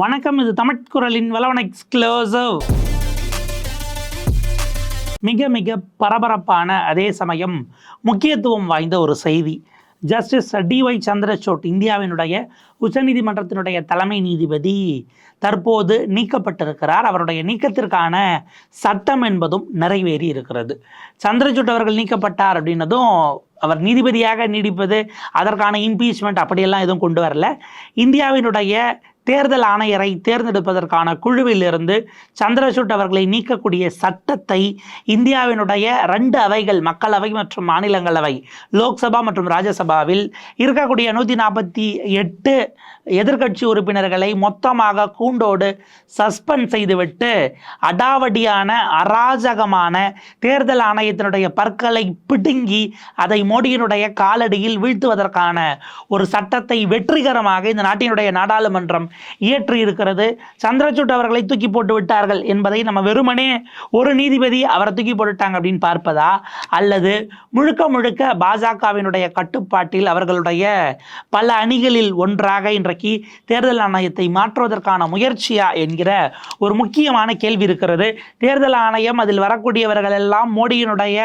வணக்கம் இது தமிழ்குரலின் வளவன் எக்ஸ்க்ளோசிவ் மிக மிக பரபரப்பான அதே சமயம் முக்கியத்துவம் வாய்ந்த ஒரு செய்தி. ஜஸ்டிஸ் டிஒய் சந்திரசோட் இந்தியாவினுடைய உச்சநீதிமன்றத்தினுடைய தலைமை நீதிபதி தற்போது நீக்கப்பட்டிருக்கிறார். அவருடைய நீக்கத்திற்கான சட்டம் என்பதும் நிறைவேறி இருக்கிறது. சந்திரசூட் அவர்கள் நீக்கப்பட்டார் அப்படின்னதும் அவர் நீதிபதியாக நீடிப்பது அதற்கான இம்பீச்மெண்ட் அப்படியெல்லாம் எதுவும் கொண்டு வரல. இந்தியாவினுடைய தேர்தல் ஆணையரை தேர்ந்தெடுப்பதற்கான குழுவிலிருந்து சந்திரசூட் அவர்களை நீக்கக்கூடிய சட்டத்தை இந்தியாவினுடைய ரெண்டு அவைகள் மக்களவை மற்றும் மாநிலங்களவை லோக்சபா மற்றும் ராஜ்யசபாவில் இருக்கக்கூடிய நூற்றி நாற்பத்தி எட்டு எதிர்க்கட்சி உறுப்பினர்களை மொத்தமாக கூண்டோடு சஸ்பெண்ட் செய்துவிட்டு அடாவடியான அராஜகமான தேர்தல் ஆணையத்தினுடைய பற்களை பிடுங்கி அதை மோடியினுடைய காலடியில் வீழ்த்துவதற்கான ஒரு சட்டத்தை வெற்றிகரமாக இந்த நாட்டினுடைய நாடாளுமன்றம் இயற்றி இருக்கிறது. சந்திரசூட் அவர்களை தூக்கி போட்டு விட்டார்கள் என்பதை நம்ம வெறுமனே ஒரு நீதிபதி அவரை தூக்கி போட்டுட்டாங்க அப்படின்னு பார்ப்பதா? அல்லது முழுக்க முழுக்க பாஜகவினுடைய கட்டுப்பாட்டில் அவர்களுடைய பல அணிகளில் ஒன்றாக இன்றைக்கு தேர்தல் ஆணையத்தை மாற்றுவதற்கான முயற்சியா என்கிற ஒரு முக்கியமான கேள்வி இருக்கிறது. தேர்தல் ஆணையம் அதில் வரக்கூடியவர்கள் எல்லாம் மோடியினுடைய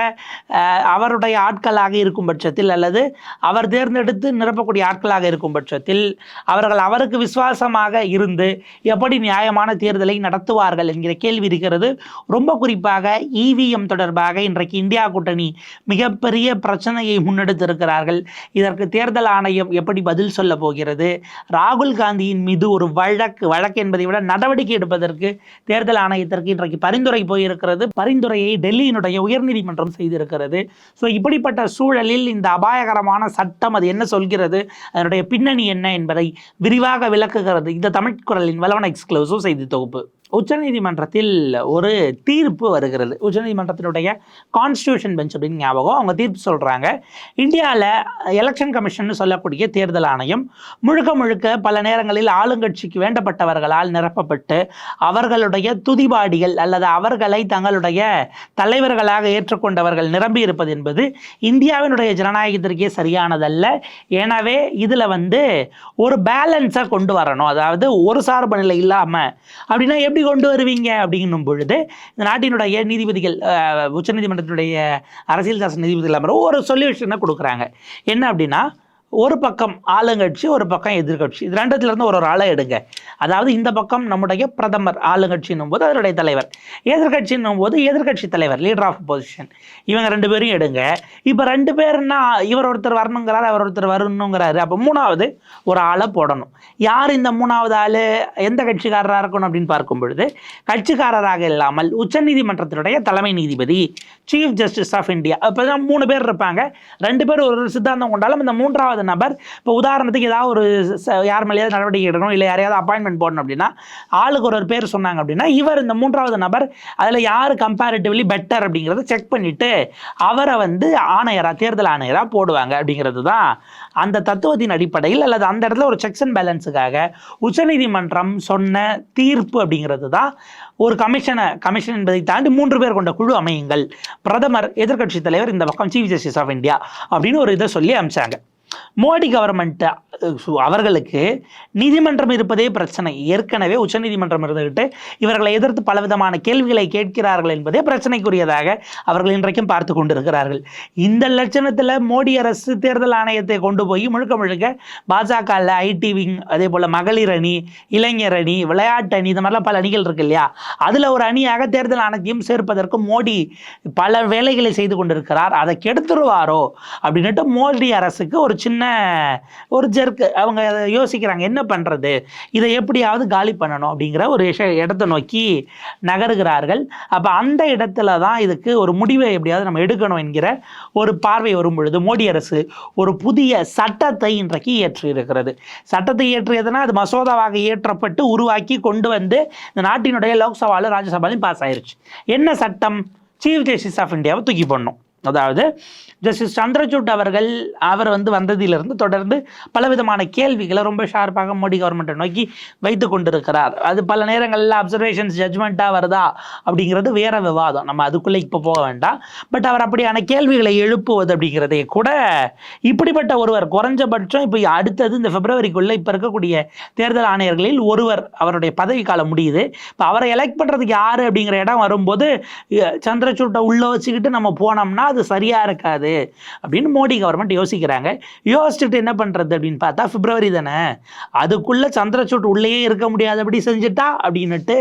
அஹ், அவருடைய ஆட்களாக இருக்கும் பட்சத்தில் அல்லது அவர் தேர்ந்தெடுத்து நிரப்பக்கூடிய ஆட்களாக இருக்கும் பட்சத்தில் அவர்கள் அவருக்கு விசுவாசமாக சுதந்திரமாக இருந்து எப்படி நியாயமான தேர்தலை நடத்துவார்கள் என்கிற கேள்வி இருக்கிறது. ரொம்ப குறிப்பாக இவிஎம் தொடர்பாக இன்றைக்கு இந்தியா கூட்டணி மிகப்பெரிய பிரச்சனையை முன்னெடுத்திருக்கிறார்கள். இதற்கு தேர்தல் ஆணையம் எப்படி பதில் சொல்ல போகிறது? ராகுல் காந்தியின் மீது ஒரு வழக்கு வழக்கு என்பதை விட நடவடிக்கை எடுப்பதற்கு தேர்தல் ஆணையத்திற்கு இன்றைக்கு பரிந்துரை போயிருக்கிறது. பரிந்துரையை டெல்லியினுடைய உயர்நீதிமன்றம் செய்திருக்கிறது. ஸோ இப்படிப்பட்ட சூழலில் இந்த அபாயகரமான சட்டம் அது என்ன சொல்கிறது? அதனுடைய பின்னணி என்ன என்பதை விரிவாக விளக்குகிறது. இந்த தமிழ் குரலின் வளவன எக்ஸ்க்ளூசிவ் செய்தி தொகுப்பு. உச்சநீதிமன்றத்தில் ஒரு தீர்ப்பு வருகிறது. உச்சநீதிமன்றத்தினுடைய கான்ஸ்டியூஷன் பெஞ்ச் அப்படின்னு ஞாபகம். அவங்க தீர்ப்பு சொல்கிறாங்க இந்தியாவில் எலெக்ஷன் கமிஷன் சொல்லக்கூடிய தேர்தல் ஆணையம் முழுக்க முழுக்க பல நேரங்களில் ஆளுங்கட்சிக்கு வேண்டப்பட்டவர்களால் நிரப்பப்பட்டு அவர்களுடைய துதிபாடிகள் அல்லது அவர்களை தங்களுடைய தலைவர்களாக ஏற்றுக்கொண்டவர்கள் நிரம்பி இருப்பது என்பது இந்தியாவினுடைய ஜனநாயகத்திற்கே சரியானதல்ல. எனவே இதில் வந்து ஒரு பேலன்ஸை கொண்டு வரணும். அதாவது ஒரு சார்பு நிலை இல்லாமல் அப்படின்னா எப்படி கொண்டு வருவீங்க? அப்படின்னும் பொழுது இந்த நாட்டினுடைய நீதிபதிகள் உச்சநீதிமன்றத்தினுடைய அரசியல் சாசன நீதிபதிகள் அமர்வு ஒரு சொல்யூஷனை கொடுக்குறாங்க. என்ன அப்படின்னா ஒரு பக்கம் ஆளுங்கட்சி ஒரு பக்கம் எதிர்கட்சி. இது ரெண்டுத்துல இருந்து ஒரு ஒரு ஆளை எடுங்க. அதாவது இந்த பக்கம் நம்முடைய பிரதமர் ஆளுங்கட்சின்னும் போது அதனுடைய தலைவர். எதிர்க்கட்சின்னும் போது எதிர்க்கட்சி தலைவர் லீடர் ஆஃப் பொசிஷன் இவங்க ரெண்டு பேரும் எடுங்க. இப்போ ரெண்டு பேர்னா இவர் ஒருத்தர் வரணுங்கிறாரு அவர் ஒருத்தர் வரணுங்கிறாரு. அப்போ மூணாவது ஒரு ஆளை போடணும். யார் இந்த மூணாவது ஆள்? எந்த கட்சிக்காரராக இருக்கணும் அப்படின்னு பார்க்கும் பொழுது கட்சிக்காரராக இல்லாமல் உச்சநீதிமன்றத்தினுடைய தலைமை நீதிபதி சீஃப் ஜஸ்டிஸ் ஆஃப் இந்தியா இப்போ மூணு பேர் இருப்பாங்க. ரெண்டு பேர் ஒரு சித்தாந்தம் கொண்டாலும் இந்த மூன்றாவது நபர். இப்போ உதாரணத்துக்கு ஏதாவது ஒரு யார் மேலேயாவது நடவடிக்கை எடுக்கணும் இல்லை யாரையாவது அப்பாயின்மெண்ட் போடணும் அப்படின்னா ஆளுக்கு ஒரு ஒரு பேர் சொன்னாங்க அப்படின்னா இவர் இந்த மூன்றாவது நபர் அதில் யார் கம்பேரிட்டிவ்லி பெட்டர் அப்படிங்கிறத செக் பண்ணிட்டு அவரை வந்து ஆணையரா தேர்தல் ஆணையரா போடுவாங்க அப்படிங்கிறது தான் அந்த தத்துவத்தின் அடிப்படையில் அல்லது அந்த இடத்துல ஒரு செக்ஸ் அண்ட் பேலன்ஸுக்காக உச்சநீதிமன்றம் சொன்ன தீர்ப்பு அப்படிங்கிறது தான் ஒரு கமிஷனை கமிஷன் என்பதை தாண்டி மூன்று பேர் கொண்ட குழு அமையுங்கள். பிரதமர் எதிர்க்கட்சி தலைவர் இந்த பக்கம் சீஃப் ஜஸ்டிஸ் ஆஃப் இந்தியா அப்படின்னு ஒரு இதை சொல்லி அமிச்சாங்க மோடி கவர்மெண்ட் அவர்களுக்கு நீதிமன்றம் இருப்பதே பிரச்சனை. ஏற்கனவே உச்சநீதிமன்றம் இருந்துகிட்டு இவர்களை எதிர்த்து பலவிதமான கேள்விகளை கேட்கிறார்கள் என்பதே பிரச்சனைக்குரியதாக அவர்கள் இன்றைக்கும் பார்த்து கொண்டிருக்கிறார்கள். இந்த லட்சணத்தில் மோடி அரசு தேர்தல் ஆணையத்தை கொண்டு போய் முழுக்க முழுக்க பாஜகவில் ஐடி விங் அதே போல் மகளிர் அணி இளைஞர் அணி விளையாட்டு அணி இந்த மாதிரிலாம் பல அணிகள் இருக்கு இல்லையா? அதில் ஒரு அணியாக தேர்தல் ஆணையத்தையும் சேர்ப்பதற்கு மோடி பல வேலைகளை செய்து கொண்டிருக்கிறார். அதை கெடுத்துருவாரோ அப்படின்னுட்டு மோடி அரசுக்கு ஒரு சின்ன ஒரு ஜெர்க்கு அவங்க அதை யோசிக்கிறாங்க என்ன பண்ணுறது இதை எப்படியாவது காலி பண்ணணும் அப்படிங்கிற ஒரு இடத்தை நோக்கி நகருகிறார்கள். அப்போ அந்த இடத்துல தான் இதுக்கு ஒரு முடிவை எப்படியாவது நம்ம எடுக்கணும் என்கிற ஒரு பார்வை வரும் பொழுது மோடி அரசு ஒரு புதிய சட்டத்தை இன்றைக்கு இயற்றி இருக்கிறது சட்டத்தை இயற்றியதுன்னா அது மசோதாவாக இயற்றப்பட்டு உருவாக்கி கொண்டு வந்து இந்த நாட்டினுடைய லோக்சபாவிலும் ராஜ்யசபாலையும் பாஸ் ஆயிருச்சு. என்ன சட்டம்? சீஃப் ஜஸ்டிஸ் ஆஃப் இந்தியாவை தூக்கி போடணும். அதாவது ஜஸ்டிஸ் சந்திரசூட் அவர்கள் அவர் வந்து வந்ததிலிருந்து தொடர்ந்து பலவிதமான கேள்விகளை ரொம்ப ஷார்ப்பாக மோடி கவர்மெண்ட்டை நோக்கி வைத்து கொண்டிருக்கிறார். அது பல நேரங்களில் அப்சர்வேஷன்ஸ் ஜட்மெண்ட்டாக வருதா அப்படிங்கிறது வேற விவாதம். நம்ம அதுக்குள்ளே இப்போ போக வேண்டாம். பட் அவர் அப்படியான கேள்விகளை எழுப்புவது அப்படிங்கிறதே கூட இப்படிப்பட்ட ஒருவர் குறைஞ்சபட்சம் இப்போ அடுத்தது இந்த பிப்ரவரிக்குள்ளே இப்போ இருக்கக்கூடிய தேர்தல் ஆணையர்களில் ஒருவர் அவருடைய பதவி காலம் முடியுது. இப்போ அவரை எலெக்ட் பண்ணுறதுக்கு யார் அப்படிங்கிற இடம் வரும்போது சந்திரசூட்டை உள்ளே வச்சுக்கிட்டு நம்ம போனோம்னா அது சரியாக இருக்காது அப்படின்னு மோடி கவர்மெண்ட் யோசிக்கிறாங்க. யோசிச்சுட்டு என்ன பண்ணுறது அப்படின்னு பார்த்தா பிப்ரவரி தானே. அதுக்குள்ளே சந்திரசூட் உள்ளேயே இருக்க முடியாதபடி செஞ்சுட்டா அப்படின்னுட்டு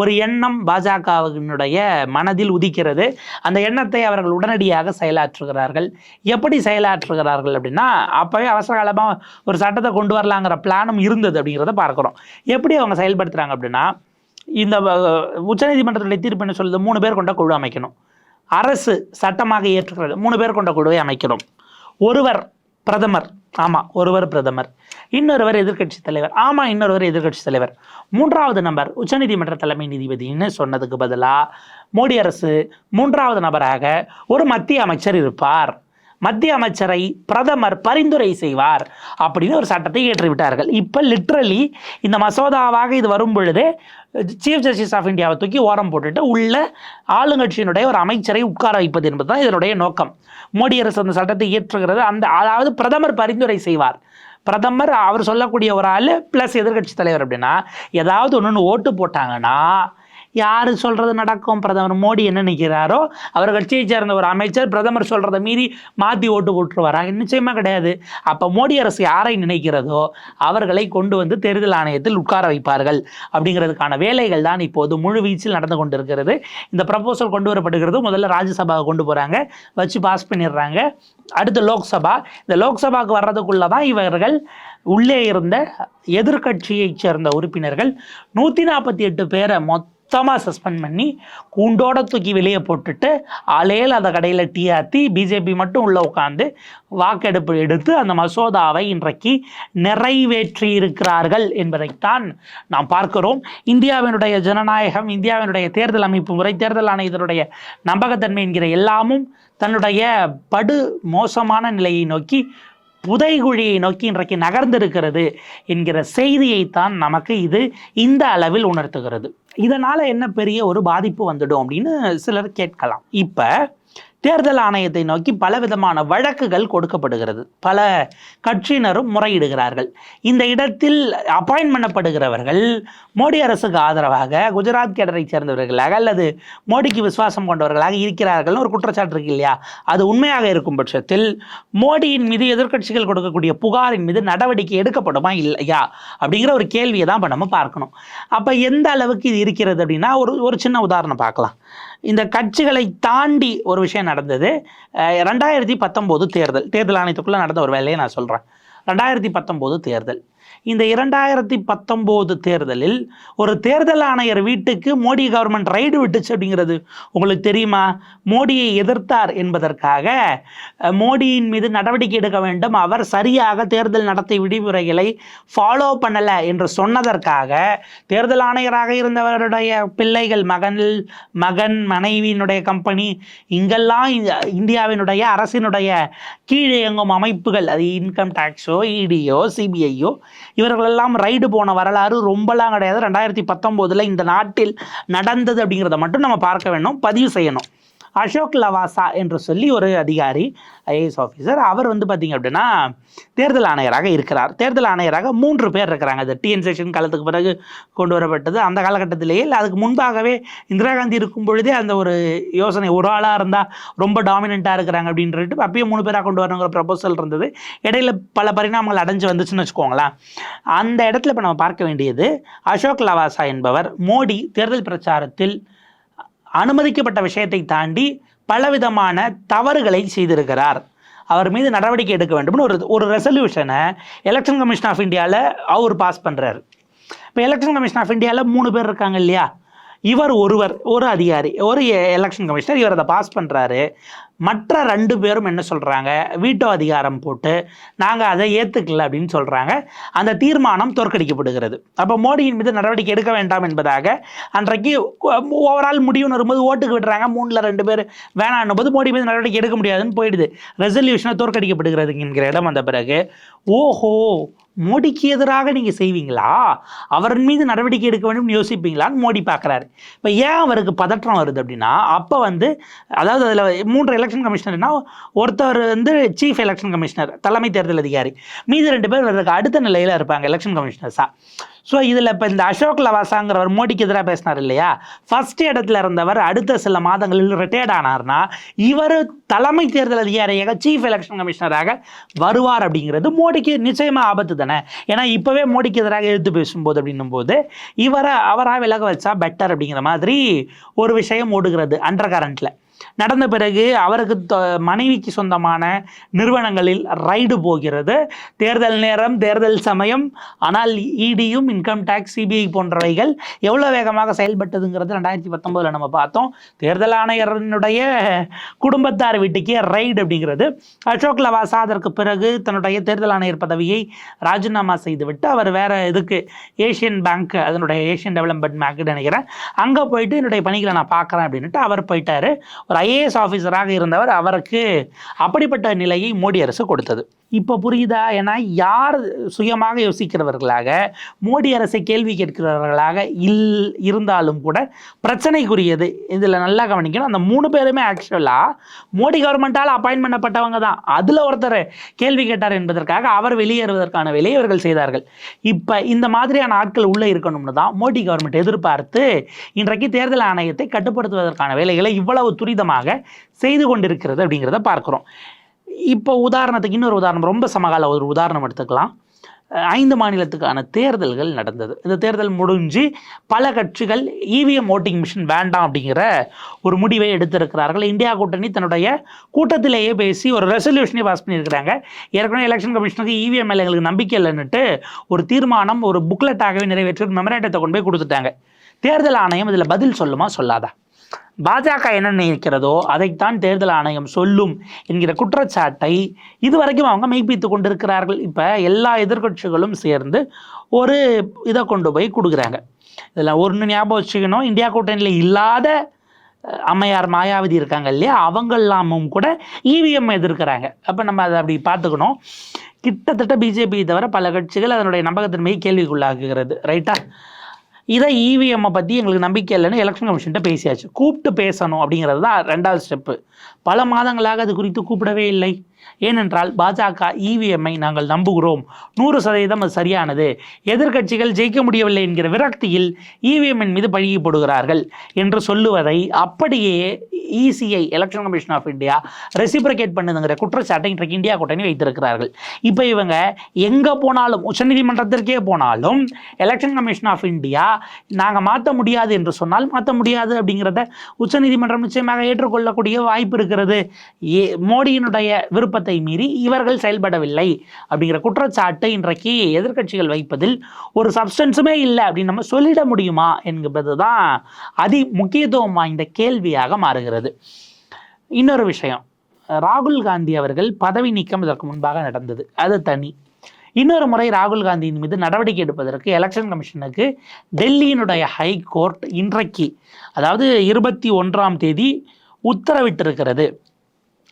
ஒரு எண்ணம் பாஜகவினுடைய மனதில் உதிக்கிறது. அந்த எண்ணத்தை அவர்கள் உடனடியாக செயலாற்றுகிறார்கள். எப்படி செயலாற்றுகிறார்கள் அப்படின்னா அப்போவே அவசர காலமாக ஒரு சட்டத்தை கொண்டு வரலாங்கிற பிளானும் இருந்தது அப்படிங்கிறத பார்க்குறோம். எப்படி அவங்க செயல்படுத்துகிறாங்க அப்படின்னா இந்த உச்சநீதிமன்றத்துடைய தீர்ப்பு என்ன சொல்லுது? மூணு பேர் கொண்ட குழு அமைக்கணும். அரசு சட்டமாக ஏற்றுக்கிறது மூணு பேர் கொண்ட குழுவை அமைக்கணும் ஒருவர் பிரதமர். ஆமாம் ஒருவர் பிரதமர். இன்னொருவர் எதிர்க்கட்சி தலைவர். ஆமாம் இன்னொருவர் எதிர்க்கட்சி தலைவர். மூன்றாவது நபர் உச்சநீதிமன்ற தலைமை நீதிபதினு சொன்னதுக்கு பதிலாக மோடி அரசு மூன்றாவது நபராக ஒரு மத்திய அமைச்சர் இருப்பார். மத்திய அமைச்சரை பிரதமர் பரிந்துரை செய்வார் அப்படின்னு ஒரு சட்டத்தை ஏற்றிவிட்டார்கள் இப்போ லிட்ரலி இந்த மசோதாவாக இது வரும் பொழுது சீஃப் ஜஸ்டிஸ் ஆஃப் இந்தியாவை தூக்கி ஓரம் போட்டுட்டு உள்ள ஆளுங்கட்சியினுடைய ஒரு அமைச்சரை உட்கார வைப்பது என்பது தான் இதனுடைய நோக்கம். மோடி அரசு அந்த சட்டத்தை இயற்றுகிறது. அந்த அதாவது பிரதமர் பரிந்துரை செய்வார். பிரதமர் அவர் சொல்லக்கூடிய ஒரு ஆள் ப்ளஸ் எதிர்க்கட்சி தலைவர் அப்படின்னா ஏதாவது ஒன்று ஓட்டு போட்டாங்கன்னா யார் சொல்கிறது நடக்கும்? பிரதமர் மோடி என்ன நினைக்கிறாரோ அவர் கட்சியை சேர்ந்த ஒரு அமைச்சர் பிரதமர் சொல்கிறத மீறி மாற்றி ஓட்டு போட்டுருவாரா? நிச்சயமாக கிடையாது. அப்போ மோடி அரசு யாரை நினைக்கிறதோ அவர்களை கொண்டு வந்து தேர்தல் ஆணையத்தில் உட்கார வைப்பார்கள். அப்படிங்கிறதுக்கான வேலைகள் தான் இப்போது முழு வீச்சில் நடந்து கொண்டிருக்கிறது. இந்த ப்ரப்போசல் கொண்டு வரப்படுகிறது. முதல்ல ராஜ்யசபா கொண்டு போகிறாங்க வச்சு பாஸ் பண்ணிடுறாங்க. அடுத்து லோக்சபா. இந்த லோக்சபாவுக்கு வர்றதுக்குள்ளே தான் இவர்கள் உள்ளே இருந்த எதிர்கட்சியைச் சேர்ந்த உறுப்பினர்கள் நூற்றி நாற்பத்தி எட்டு பேரை மொத்த சுத்தமாக சஸ்பெண்ட் பண்ணி கூண்டோட தூக்கி வெளியே போட்டுட்டு அலையில் அந்த கடையில் டீ ஆற்றி பிஜேபி மட்டும் உள்ளே உட்காந்து வாக்கெடுப்பு எடுத்து அந்த மசோதாவை இன்றைக்கு நிறைவேற்றி இருக்கிறார்கள் என்பதைத்தான் நாம் பார்க்கிறோம். இந்தியாவினுடைய ஜனநாயகம் இந்தியாவினுடைய தேர்தல் அமைப்பு முறை தேர்தல் ஆணையத்தினுடைய நம்பகத்தன்மை என்கிற எல்லாமும் தன்னுடைய படு மோசமான நிலையை நோக்கி புதைகுழியை நோக்கி இன்றைக்கு நகர்ந்திருக்கிறது என்கிற செய்தியைத்தான் நமக்கு இது இந்த அளவில் உணர்த்துகிறது. இதனால் என்ன பெரிய ஒரு பாதிப்பு வந்துடும் அப்படின்னு சிலர் கேட்கலாம். இப்போ தேர்தல் ஆணையத்தை நோக்கி பலவிதமான வழக்குகள் கொடுக்கப்படுகிறது. பல கட்சியினரும் முறையிடுகிறார்கள். இந்த இடத்தில் அப்பாயின்ட் பண்ணப்படுகிறவர்கள் மோடி அரசுக்கு ஆதரவாக குஜராத் கேடரை சேர்ந்தவர்களாக அல்லது மோடிக்கு விசுவாசம் கொண்டவர்களாக இருக்கிறார்கள்னு ஒரு குற்றச்சாட்டு இருக்கு இல்லையா? அது உண்மையாக இருக்கும் பட்சத்தில் மோடியின் மீது எதிர்க்கட்சிகள் கொடுக்கக்கூடிய புகாரின் மீது நடவடிக்கை எடுக்கப்படுமா இல்லையா? அப்படிங்கிற ஒரு கேள்வியை தான் இப்போ நம்ம பார்க்கணும். அப்போ எந்த அளவுக்கு இது இருக்கிறது அப்படின்னா ஒரு ஒரு சின்ன உதாரணம் பார்க்கலாம். இந்த கட்சிகளை தாண்டி ஒரு விஷயம் நடந்தது. ரெண்டாயிரத்தி பத்தொம்போது தேர்தல் தேர்தல் ஆணையத்துக்குள்ளே நடந்த ஒரு வேலையை நான் சொல்கிறேன் ரெண்டாயிரத்தி பத்தொம்போது தேர்தல். இந்த இரண்டாயிரத்தி பத்தொம்போது தேர்தலில் ஒரு தேர்தல் ஆணையர் வீட்டுக்கு மோடி கவர்மெண்ட் ரைடு விட்டுச்சு அப்படிங்கிறது உங்களுக்கு தெரியுமா? மோடியை எதிர்த்தார் என்பதற்காக மோடியின் மீது நடவடிக்கை எடுக்க வேண்டும். அவர் சரியாக தேர்தல் நடத்தை விதிமுறைகளை ஃபாலோ பண்ணலை என்று சொன்னதற்காக தேர்தல் ஆணையராக இருந்தவருடைய பிள்ளைகள் மகன் மகன் மனைவியினுடைய கம்பெனி இங்கெல்லாம் இந்தியாவினுடைய அரசினுடைய கீழே இயங்கும் அமைப்புகள் அது இன்கம் டேக்ஸோ இடியோ சிபிஐயோ இவர்களெல்லாம் ரைடு போன வரலாறு ரொம்பலாம் கிடையாது. ரெண்டாயிரத்தி பத்தொம்போதில் இந்த நாட்டில் நடந்தது அப்படிங்கிறத மட்டும் நம்ம பார்க்க வேணும். பதிவு செய்யணும். அசோக் லவாசா என்று சொல்லி ஒரு அதிகாரி ஐஏஎஸ் ஆஃபீஸர் அவர் வந்து பார்த்திங்க அப்படின்னா தேர்தல் ஆணையராக இருக்கிறார். தேர்தல் ஆணையராக மூன்று பேர் இருக்கிறாங்க. அது டிஎன்செக்ஷன் காலத்துக்கு பிறகு கொண்டு வரப்பட்டது. அந்த காலகட்டத்திலேயே இல்லை அதுக்கு முன்பாகவே இந்திரா காந்தி இருக்கும் பொழுதே அந்த ஒரு யோசனை ஒரு ஆளாக இருந்தால் ரொம்ப டாமினண்ட்டாக இருக்கிறாங்க அப்படின்ட்டு அப்பயும் மூணு பேராக கொண்டு வரணுங்கிற ப்ரப்போசல் இருந்தது. இடையில பல பரிணாமங்கள் அடைஞ்சு வந்துச்சுன்னு வச்சுக்கோங்களேன். அந்த இடத்துல இப்போ நம்ம பார்க்க வேண்டியது அசோக் லவாசா என்பவர் மோடி தேர்தல் பிரச்சாரத்தில் அனுமதிக்கப்பட்ட விஷயத்தை தாண்டி பலவிதமான தவறுகளை செய்திருக்கிறார். அவர் மீது நடவடிக்கை எடுக்க வேண்டும்னு ஒரு ஒரு ரெசல்யூஷனை எலெக்ஷன் கமிஷன் ஆஃப் இந்தியாவில் அவர் பாஸ் பண்ணுறாரு இப்போ எலெக்ஷன் கமிஷன் ஆஃப் இந்தியாவில் மூணு பேர் இருக்காங்க இல்லையா? இவர் ஒருவர் ஒரு அதிகாரி ஒரு எலெக்ஷன் கமிஷனர் இவர் அதை பாஸ் பண்ணுறாரு மற்ற ரெண்டு பேரும் என்ன சொல்கிறாங்க வீட்டோ அதிகாரம் போட்டு நாங்கள் அதை ஏற்றுக்கல அப்படின்னு சொல்கிறாங்க அந்த தீர்மானம் தோற்கடிக்கப்படுகிறது. அப்போ மோடியின் மீது நடவடிக்கை எடுக்க வேண்டாம் என்பதாக அன்றைக்கு ஓவரால் முடிவுன்னு வரும்போது ஓட்டுக்கு விடுறாங்க. மூணில் ரெண்டு பேர் வேணான்னும் போது மோடி மீது நடவடிக்கை எடுக்க முடியாதுன்னு போயிடுது. ரெசல்யூஷனை தோற்கடிக்கப்படுகிறது என்கிற இடம் வந்த பிறகு ஓஹோ மோடிக்கு எதிராக நீங்கள் செய்வீங்களா? அவரின் மீது நடவடிக்கை எடுக்க வேண்டும்னு யோசிப்பீங்களான்னு மோடி பார்க்குறாரு. இப்போ ஏன் அவருக்கு பதற்றம் வருது அப்படின்னா அப்போ வந்து அதாவது அதில் மூன்றையில் எலெக்ஷன் கமிஷனர்னா ஒருத்தர் வந்து சீஃப் எலெக்ஷன் கமிஷனர் தலைமை தேர்தல் அதிகாரி. மீதி ரெண்டு பேர் அதுக்கு அடுத்த நிலையில் இருப்பாங்க எலெக்ஷன் கமிஷனர்ஸாக ஸோ இதில் இப்போ இந்த அசோக் லவாசாங்கிறவர் மோடிக்கு எதிராக பேசினார் இல்லையா? ஃபர்ஸ்ட் இடத்துல இருந்தவர் அடுத்த சில மாதங்களில் ரிட்டையர்ட் ஆனார்னா இவர் தலைமை தேர்தல் அதிகாரியாக சீஃப் எலெக்ஷன் கமிஷனராக வருவார் அப்படிங்கிறது மோடிக்கு நிச்சயமாக ஆபத்து தானே? ஏன்னா இப்போவே மோடிக்கு எதிராக எழுத்து பேசும்போது அப்படின்னும் போது இவரை அவராக விலக வச்சா பெட்டர் அப்படிங்கிற மாதிரி ஒரு விஷயம் ஓடுகிறது அண்டர் கரண்ட்டில் நடந்த பிறகு அவருக்கு தொ- மனைவிக்கு சொந்தமான நிறுவனங்களில் ரைடு போகிறது. தேர்தல் நேரம் தேர்தல் சமயம் ஆனால் இடியும் இன்கம் டேக்ஸ் சிபிஐ போன்றவைகள் எவ்வளோ வேகமாக செயல்பட்டதுங்கிறது ரெண்டாயிரத்தி பத்தொம்போதில் நம்ம பார்த்தோம். தேர்தல் ஆணையரனுடைய குடும்பத்தார் வீட்டுக்கே ரைடு அப்படிங்கிறது. அசோக் லவாசா அதற்கு பிறகு தன்னுடைய தேர்தல் ஆணையர் பதவியை ராஜினாமா செய்துவிட்டு அவர் வேற இதுக்கு ஏஷியன் பேங்க் அதனுடைய ஏஷியன் டெவலப்மெண்ட் பேங்க் நினைக்கிறேன். அங்கே போயிட்டு என்னுடைய பணிகளை நான் பார்க்குறேன் அப்படின்ட்டு அவர் போயிட்டாரு. ஒரு ஐஏஎஸ் ஆஃபீஸராக இருந்தவர் அவருக்கு அப்படிப்பட்ட நிலையை மோடி அரசு கொடுத்தது. இப்போ புரியுதா? ஏன்னா யார் சுயமாக யோசிக்கிறவர்களாக மோடி அரசை கேள்வி கேட்கிறவர்களாக இல் இருந்தாலும் கூட பிரச்சனைக்குரியது. இதில் நல்லா கவனிக்கணும். அந்த மூணு பேருமே ஆக்சுவலாக மோடி கவர்மெண்ட்டால் அப்பாயின் பண்ணப்பட்டவங்க தான். அதில் ஒருத்தர் கேள்வி கேட்டார் என்பதற்காக அவர் வெளியேறுவதற்கான வேலையை இவர்கள் செய்தார்கள். இப்போ இந்த மாதிரியான ஆட்கள் உள்ளே இருக்கணும்னு தான் மோடி கவர்மெண்ட் எதிர்பார்த்து இன்றைக்கு தேர்தல் ஆணையத்தை கட்டுப்படுத்துவதற்கான வேலைகளை இவ்வளவு துரிதமாக செய்து கொண்டிருக்கிறது அப்படிங்கிறத பார்க்குறோம். இப்போ உதாரணத்துக்கு இன்னொரு உதாரணம் ரொம்ப சமகால ஒரு உதாரணம் எடுத்துக்கலாம். ஐந்து மாநிலத்துக்கான தேர்தல்கள் நடந்தது. இந்த தேர்தல் முடிஞ்சு பல கட்சிகள் இவிஎம் ஓட்டிங் மிஷின் வேண்டாம் அப்படிங்கிற ஒரு முடிவை எடுத்திருக்கிறார்கள். இந்தியா கூட்டணி தன்னுடைய கூட்டத்திலேயே பேசி ஒரு ரெசல்யூஷனே பாஸ் பண்ணியிருக்கிறாங்க. ஏற்கனவே எலெக்ஷன் கமிஷனுக்கு இவிஎம் மேலே எங்களுக்கு நம்பிக்கை இல்லைன்னுட்டு ஒரு தீர்மானம் ஒரு புக்லெட்டாகவே நிறைவேற்றி ஒரு மெமரேட்டத்தை கொண்டு போய் கொடுத்துட்டாங்க. தேர்தல் ஆணையம் இதில் பதில் சொல்லுமா? சொல்லாதா? பாஜக என்ன நினைக்கிறதோ அதைத்தான் தேர்தல் ஆணையம் சொல்லும் என்கிற குற்றச்சாட்டை இதுவரைக்கும் அவங்க மெய்ப்பித்து கொண்டிருக்கிறார்கள். இப்போ எல்லா எதிர்க்கட்சிகளும் சேர்ந்து ஒரு இதை கொண்டு போய் கொடுக்குறாங்க. இதில் ஒன்று ஞாபகம் வச்சுக்கணும். இந்தியா கூட்டணியில் இல்லாத அம்மையார் மாயாவதி இருக்காங்க இல்லையா? அவங்கெல்லாமும் கூட இவிஎம் எதிர்க்கிறாங்க. அப்போ நம்ம அதை அப்படி பார்த்துக்கணும். கிட்டத்தட்ட பிஜேபி தவிர பல கட்சிகள் அதனுடைய நம்பகத்தன்மையை கேள்விக்குள்ளாக்குகிறது. ரைட்டா இதை இவிஎம்மை பற்றி எங்களுக்கு நம்பிக்கை இல்லைன்னு எலெக்ஷன் கமிஷன்கிட்ட பேசியாச்சு. கூப்பிட்டு பேசணும் அப்படிங்கிறது தான் ரெண்டாவது ஸ்டெப்பு பல மாதங்களாக அது குறித்து கூப்பிடவே இல்லை. ஏனென்றால் பாஜக இவிஎம்ஐ நாங்கள் நம்புகிறோம். நூறு சதவீதம் அது சரியானது. எதிர்கட்சிகள் ஜெயிக்க முடியவில்லை என்கிற விரக்தியில் இவிஎம்மின் மீது பழகி போடுகிறார்கள் என்று சொல்லுவதை அப்படியே ECI election commission of India reciprocate பண்ணுதுங்கிற குற்றச்சாட்டை இன்றைக்கு இந்தியா கூட்டணி வைத்திருக்கிறார்கள். இப்போ இவங்க எங்கே போனாலும் உச்சநீதிமன்றத்திற்கே போனாலும் எலெக்ஷன் கமிஷன் ஆஃப் இந்தியா நாங்கள் மாற்ற முடியாது என்று சொன்னால் மாற்ற முடியாது அப்படிங்கிறத உச்சநீதிமன்றம் நிச்சயமாக ஏற்றுக்கொள்ளக்கூடிய வாய்ப்பு இருக்கிறது. மோடியினுடைய விருப்ப விருப்பத்தை மீறி இவர்கள் செயல்படவில்லை அப்படிங்கிற குற்றச்சாட்டு இன்றைக்கு எதிர்க்கட்சிகள் வைப்பதில் ஒரு சப்ஸ்டன்ஸுமே இல்லை அப்படின்னு நம்ம சொல்லிட முடியுமா என்பது தான் அதி முக்கியத்துவம் வாய்ந்த கேள்வியாக மாறுகிறது. இன்னொரு விஷயம் ராகுல் காந்தி அவர்கள் பதவி நீக்கம் இதற்கு முன்பாக நடந்தது. அது தனி. இன்னொரு முறை ராகுல் காந்தியின் மீது நடவடிக்கை எடுப்பதற்கு எலெக்ஷன் கமிஷனுக்கு டெல்லியினுடைய ஹை கோர்ட் இன்றைக்கு அதாவது இருபத்தி ஒன்றாம் தேதி உத்தரவிட்டிருக்கிறது.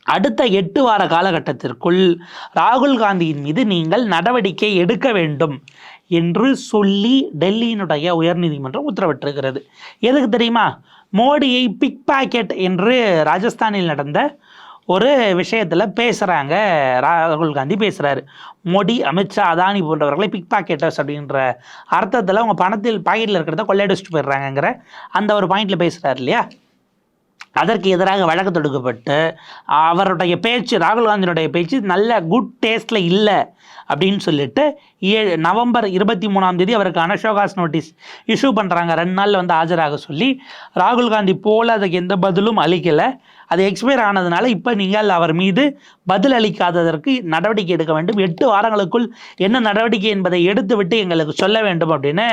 அடுத்த எட்டு வார காலகட்டத்திற்குள் ராகுல் காந்தியின் மீது நீங்கள் நடவடிக்கை எடுக்க வேண்டும் என்று சொல்லி டெல்லியினுடைய உயர்நீதிமன்றம் உத்தரவிட்டிருக்கிறது. எதுக்கு தெரியுமா? மோடியை பிக் பாக்கெட் என்று ராஜஸ்தானில் நடந்த ஒரு விஷயத்தில் பேசுகிறாங்க ராகுல் காந்தி பேசுகிறாரு மோடி அமித்ஷா அதானி போன்றவர்களை பிக் பாக்கெட்டர்ஸ் அப்படின்ற அர்த்தத்தில் அவங்க பணத்தில் பாக்கெட்டில் இருக்கிறத கொள்ளையடிச்சிட்டு போயிடுறாங்கங்கிற அந்த ஒரு பாயிண்டில் பேசுகிறாரு இல்லையா? அதற்கு எதிராக வழக்கு தொடுக்கப்பட்டு அவருடைய பேச்சு ராகுல் காந்தியினுடைய பேச்சு நல்ல குட் டேஸ்டில் இல்லை அப்படின்னு சொல்லிட்டு ஏ நவம்பர் இருபத்தி மூணாம் தேதி அவருக்கு அனசோகாஸ் நோட்டீஸ் இஷ்யூ பண்ணுறாங்க ரெண்டு நாளில் வந்து ஆஜராக சொல்லி ராகுல் காந்தி போல் அதுக்கு எந்த பதிலும் அளிக்கலை. அது எக்ஸ்பயர் ஆனதுனால இப்போ நீங்கள் அவர் மீது பதில் அளிக்காததற்கு நடவடிக்கை எடுக்க வேண்டும். எட்டு வாரங்களுக்குள் என்ன நடவடிக்கை என்பதை எடுத்துவிட்டு எங்களுக்கு சொல்ல வேண்டும் அப்படின்னு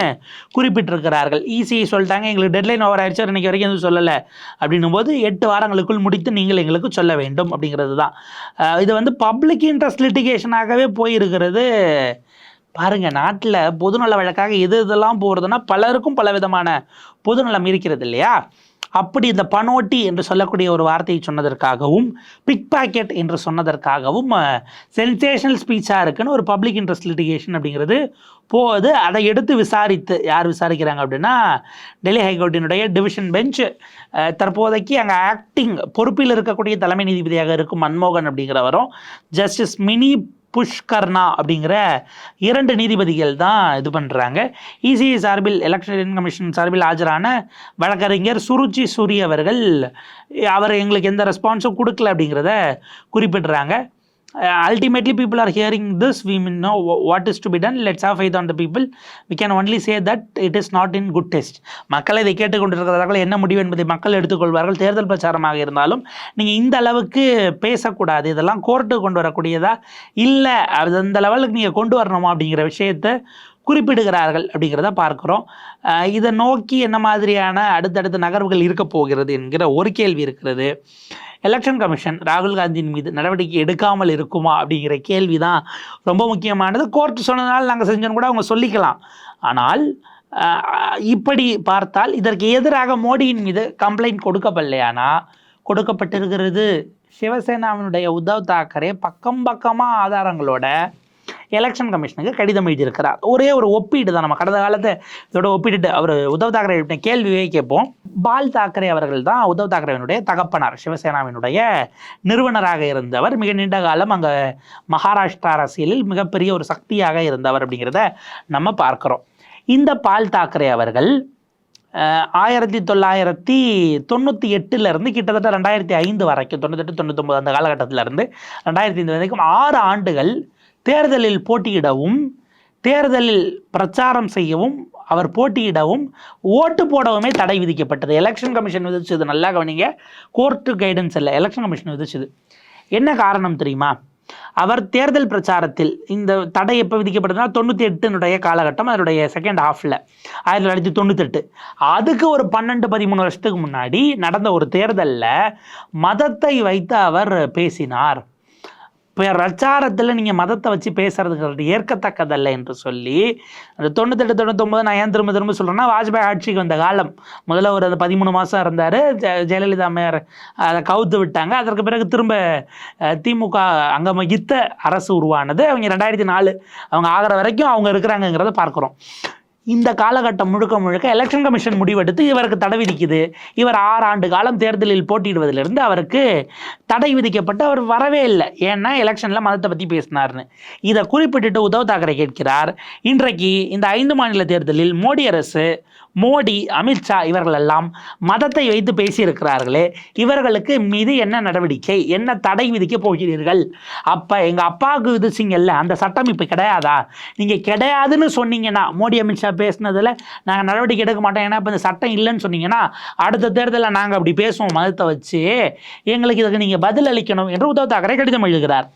குறிப்பிட்டிருக்கிறார்கள். ஈஸியை சொல்லிட்டாங்க. எங்களுக்கு டெட்லைன் ஓவர் ஆயிடுச்சு. இன்றைக்கி வரைக்கும் எதுவும் சொல்லலை அப்படின்னும் போது எட்டு வாரங்களுக்குள் முடித்து நீங்கள் எங்களுக்கு சொல்ல வேண்டும் அப்படிங்கிறது தான் இது வந்து பப்ளிக் இன்ட்ரெஸ்ட் லிட்டிகேஷனாகவே போயிருக்கிறது. பாருங்கள் நாட்டில் பொதுநல வழக்காக எது இதெல்லாம் போகிறதுனா பலருக்கும் பலவிதமான பொதுநலம் இருக்கிறது இல்லையா? அப்படி இந்த பனோட்டி என்று சொல்லக்கூடிய ஒரு வார்த்தையை சொன்னதற்காகவும் பிக் பாக்கெட் என்று சொன்னதற்காகவும் சென்சேஷனல் ஸ்பீச்சாக இருக்குன்னு ஒரு பப்ளிக் இன்ட்ரெஸ்ட் லிட்டிகேஷன் அப்படிங்கிறது போது அதை எடுத்து விசாரித்து யார் விசாரிக்கிறாங்க அப்படின்னா டெல்லி ஹைகோர்ட்டினுடைய டிவிஷன் பெஞ்ச் தற்போதைக்கு அங்கே ஆக்டிங் பொறுப்பில் இருக்கக்கூடிய தலைமை நீதிபதியாக இருக்கும் மன்மோகன் அப்படிங்கிறவரும் ஜஸ்டிஸ் மினி புஷ்கர்னா அப்படிங்கிற இரண்டு நீதிபதிகள் தான் இது பண்ணுறாங்க இசிஐ சார்பில் எலெக்ஷன் கமிஷன் சார்பில் ஆஜரான வழக்கறிஞர் சுருச்சி சூரி அவர்கள் அவர் எங்களுக்கு எந்த ரெஸ்பான்ஸும் கொடுக்கல அப்படிங்கிறத குறிப்பிடுறாங்க. Ultimately people are hearing this we mean know what is to be done let's of faith on the people we can only say that it is not in good test மக்கள் இதை கேட்டுக்கொண்டிருக்கிறார்கள் என்ன முடிவு என்பதை மக்கள் எடுத்துக்கொள்வார்கள். தேர்தல் பிரச்சாரமாக இருந்தாலும் நீங்கள் இந்த அளவுக்கு பேசக்கூடாது. இதெல்லாம் கோர்ட்டு கொண்டு வரக்கூடியதா? இல்லை அது அந்த லெவலுக்கு நீங்கள் கொண்டு வரணுமா அப்படிங்கிற விஷயத்தை குறிப்பிடுகிறார்கள் அப்படிங்கிறத பார்க்குறோம். இதை நோக்கி என்ன மாதிரியான அடுத்தடுத்த நகர்வுகள் இருக்க போகிறது என்கிற ஒரு கேள்வி இருக்கிறது. எலெக்ஷன் கமிஷன் ராகுல் காந்தியின் மீது நடவடிக்கை எடுக்காமல் இருக்குமா அப்படிங்கிற கேள்வி தான் ரொம்ப முக்கியமானது. கோர்ட் சொன்னதால் நாங்கள் செஞ்சோன்னு கூட அவங்க சொல்லிக்கலாம். ஆனால் இப்படி பார்த்தால் இதற்கு எதிராக மோடியின் மீது கம்ப்ளைண்ட் கொடுக்கப்படலையானா கொடுக்கப்பட்டிருக்கிறது. சிவசேனாவினுடைய உத்தவ் தாக்கரே பக்கம் பக்கமாக ஆதாரங்களோட எலெக்ஷன் கமிஷனுக்கு கடிதம் எழுதியிருக்கிறார். ஒரே ஒரு ஒப்பீடு தான். நம்ம கடந்த காலத்தை இதோட ஒப்பிட்டு அவர் உத்தவ் தாக்கரே எழுப்பின கேள்வியே கேட்போம். பால் தாக்கரே அவர்கள் தான் உத்தவ் தாக்கரேவினுடைய தகப்பனார். சிவசேனாவினுடைய நிறுவனராக இருந்தவர். மிக நீண்ட காலம் அங்கே மகாராஷ்டிரா அரசியலில் மிகப்பெரிய ஒரு சக்தியாக இருந்தவர் அப்படிங்கிறத நம்ம பார்க்குறோம். இந்த பால் தாக்கரே அவர்கள் ஆயிரத்தி தொள்ளாயிரத்தி தொண்ணூற்றி எட்டுலேருந்து கிட்டத்தட்ட ரெண்டாயிரத்தி ஐந்து வரைக்கும் தொண்ணூத்தெட்டு தொண்ணூத்தொம்பது அந்த காலகட்டத்திலேருந்து ரெண்டாயிரத்தி ஐந்து வரைக்கும் ஆறு ஆண்டுகள் தேர்தலில் போட்டியிடவும் தேர்தலில் பிரச்சாரம் செய்யவும் அவர் போட்டியிடவும் ஓட்டு போடவுமே தடை விதிக்கப்பட்டது. எலெக்ஷன் கமிஷன் விதிச்சது நல்லா கவனிங்க. கோர்ட்டு கைடன்ஸ் இல்லை. எலெக்ஷன் கமிஷன் விதிச்சது. என்ன காரணம் தெரியுமா? அவர் தேர்தல் பிரச்சாரத்தில் இந்த தடை எப்போ விதிக்கப்பட்டதுனா தொண்ணூற்றி எட்டுனுடைய காலகட்டம் அதனுடைய செகண்ட் ஹாஃபில் ஆயிரத்தி தொள்ளாயிரத்தி தொண்ணூத்தெட்டு. அதுக்கு ஒரு பன்னெண்டு பதிமூணு வருஷத்துக்கு முன்னாடி நடந்த ஒரு தேர்தலில் மதத்தை வைத்து அவர் பேசினார். பிரச்சாரத்தில் நீங்கள் மதத்தை வச்சு பேசுறதுங்கிறது ஏற்கத்தக்கதல்ல என்று சொல்லி அந்த தொண்ணூத்தெட்டு தொண்ணூத்தொம்பது நான் ஏன் திரும்ப திரும்ப சொல்கிறேன்னா வாஜ்பாய் ஆட்சிக்கு வந்த காலம். முதல்ல ஒரு அந்த பதிமூணு மாதம் இருந்தார். ஜெயலலிதா அம்மையார் அதை கவுத்து விட்டாங்க. அதற்கு பிறகு திரும்ப திமுக அங்கமகித்த அரசு உருவானது. அவங்க ரெண்டாயிரத்தி நாலு அவங்க ஆகிற வரைக்கும் அவங்க இருக்கிறாங்கங்கிறத பார்க்குறோம். இந்த காலகட்டம் முழுக்க முழுக்க எலெக்ஷன் கமிஷன் முடிவெடுத்து இவருக்கு தடை விதிக்குது. இவர் ஆறு ஆண்டு காலம் தேர்தலில் போட்டியிடுவதிலிருந்து அவருக்கு தடை விதிக்கப்பட்டு அவர் வரவே இல்லை. ஏன்னா எலெக்ஷனில் மதத்தை பற்றி பேசினார்னு. இதை குறிப்பிட்டுட்டு உத்தவ் தாக்கரே கேட்கிறார் இன்றைக்கு இந்த ஐந்து மாநில தேர்தலில் மோடி அரசு மோடி அமித்ஷா இவர்கள் எல்லாம் மதத்தை வைத்து பேசியிருக்கிறார்களே இவர்களுக்கு மீது என்ன நடவடிக்கை என்ன தடை விதிக்க போகிறீர்கள்? அப்போ எங்கள் அப்பாவுக்கு விதிச்சிங்கல்ல அந்த சட்டம் இப்போ கிடையாதா? நீங்கள் கிடையாதுன்னு சொன்னீங்கன்னா மோடி அமித்ஷா பேசுனதில் நாங்கள் நடவடிக்கை எடுக்க மாட்டோம். ஏன்னா இப்போ இந்த சட்டம் இல்லைன்னு சொன்னீங்கன்னா அடுத்த தேர்தலில் நாங்கள் அப்படி பேசுவோம். மதத்தை வச்சு எங்களுக்கு இதுக்கு நீங்கள் பதில் அளிக்கணும் என்று உத்தவ் தாக்கரே கடிதம் எழுதுகிறார்.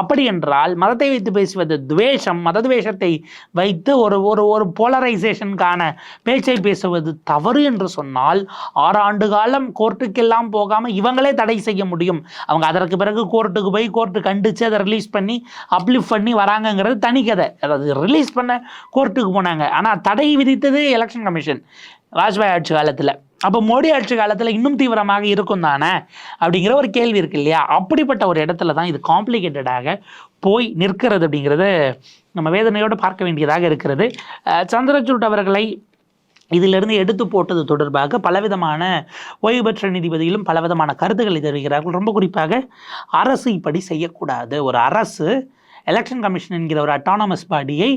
அப்படி என்றால் மதத்தை வைத்து பேசுவது துவேஷம் மத துவேஷத்தை வைத்து ஒரு ஒரு ஒரு போலரைசேஷனுக்கான பேச்சை பேசுவது தவறு என்று சொன்னால் ஆறு ஆண்டு காலம் கோர்ட்டுக்கெல்லாம் போகாமல் இவங்களே தடை செய்ய முடியும். அவங்க அதற்கு பிறகு கோர்ட்டுக்கு போய் கோர்ட்டு கண்டித்து அதை ரிலீஸ் பண்ணி அப்லிஃப்ட் பண்ணி வராங்கங்கிறது தனி கதை. அதாவது ரிலீஸ் பண்ண கோர்ட்டுக்கு போனாங்க. ஆனால் தடை விதித்தது எலெக்ஷன் கமிஷன் வாஜ்பாய் ஆட்சி காலத்தில். அப்போ மோடி ஆட்சி காலத்தில் இன்னும் தீவிரமாக இருக்கும் தானே அப்படிங்கிற ஒரு கேள்வி இருக்கு இல்லையா? அப்படிப்பட்ட ஒரு இடத்துல தான் இது காம்ப்ளிகேட்டடாக போய் நிற்கிறது அப்படிங்கிறது நம்ம வேதனையோடு பார்க்க வேண்டியதாக இருக்கிறது. சந்திரசூட் அவர்களை இதிலிருந்து எடுத்து போட்டது தொடர்பாக பலவிதமான ஓய்வு பெற்ற நீதிபதியிலும் பலவிதமான கருத்துக்களை தெரிவிக்கிறார்கள். ரொம்ப குறிப்பாக அரசு இப்படி செய்யக்கூடாது. ஒரு அரசு எலெக்ஷன் கமிஷன் என்கிற ஒரு அட்டானமஸ் பாடியை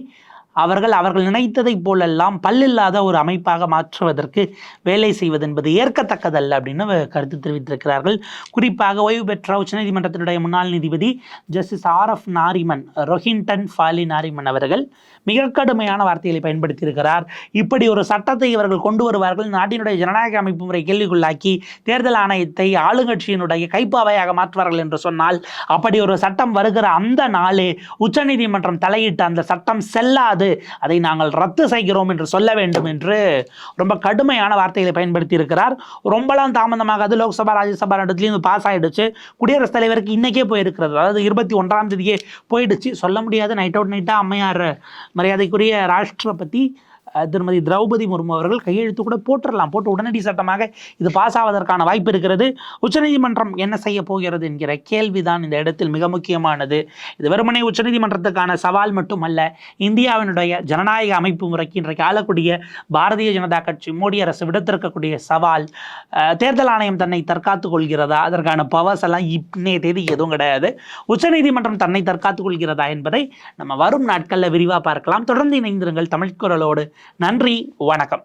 அவர்கள் அவர்கள் நினைத்ததைப் போலெல்லாம் பல்லில்லாத ஒரு அமைப்பாக மாற்றுவதற்கு வேலை செய்வது என்பது ஏற்கத்தக்கதல்ல அப்படின்னு கருத்து தெரிவித்திருக்கிறார்கள். குறிப்பாக ஓய்வு பெற்ற உச்சநீதிமன்றத்தினுடைய முன்னாள் நீதிபதி Justice R F Nariman Rohinton Fali Nariman அவர்கள் மிக கடுமையான வார்த்தைகளை பயன்படுத்தியிருக்கிறார். இப்படி ஒரு சட்டத்தை இவர்கள் கொண்டு வருவார்கள் நாட்டினுடைய ஜனநாயக அமைப்பு முறை கேள்விக்குள்ளாக்கி தேர்தல் ஆணையத்தை ஆளுங்கட்சியினுடைய கைப்பாவையாக மாற்றுவார்கள் என்று சொன்னால் அப்படி ஒரு சட்டம் வருகிற அந்த நாளே உச்சநீதிமன்றம் தலையிட்டு அந்த சட்டம் செல்லாது அதை நாங்கள் ரத்து செய்கிறோம் என்று சொல்ல வேண்டும் என்று ரொம்ப கடுமையான வார்த்தைகளை பயன்படுத்தி இருக்கிறார் ரொம்பலாம் தாமதமாக அது லோக்சபா ராஜ்யசபா இடத்துலையும் பாஸ் ஆகிடுச்சு குடியரசுத் தலைவருக்கு இன்னைக்கே போயிருக்கிறது. அதாவது இருபத்தி ஒன்றாம் தேதியே போயிடுச்சு. சொல்ல முடியாது. நைட் அவுட் நைட்டாக அம்மையார் மரியாதைக்குரிய ராஷ்டிரபதி திருமதி திரௌபதி முர்மு அவர்கள் கையெழுத்து கூட போட்டுடலாம் போட்டு உடனடி சட்டமாக இது பாஸ் ஆவதற்கான வாய்ப்பு இருக்கிறது. உச்சநீதிமன்றம் என்ன செய்ய போகிறது என்கிற கேள்விதான் இந்த இடத்தில் மிக முக்கியமானது. இது வெறுமனே உச்சநீதிமன்றத்துக்கான சவால் மட்டுமல்ல இந்தியாவினுடைய ஜனநாயக அமைப்பு முறைக்கு இன்றைக்கு ஆளக்கூடிய பாரதிய ஜனதா கட்சி மோடி அரசு விடுத்திருக்கக்கூடிய சவால் தேர்தல் ஆணையம் தன்னை தற்காத்துக் கொள்கிறதா? அதற்கான பவர்ஸ் எல்லாம் இன்னைய தேதி எதுவும் கிடையாது. உச்சநீதிமன்றம் தன்னை தற்காத்துக் கொள்கிறதா என்பதை நம்ம வரும் நாட்களில் விரிவாக பார்க்கலாம். தொடர்ந்து இணைந்திருங்கள் தமிழ்குரலோடு நன்றி வணக்கம்.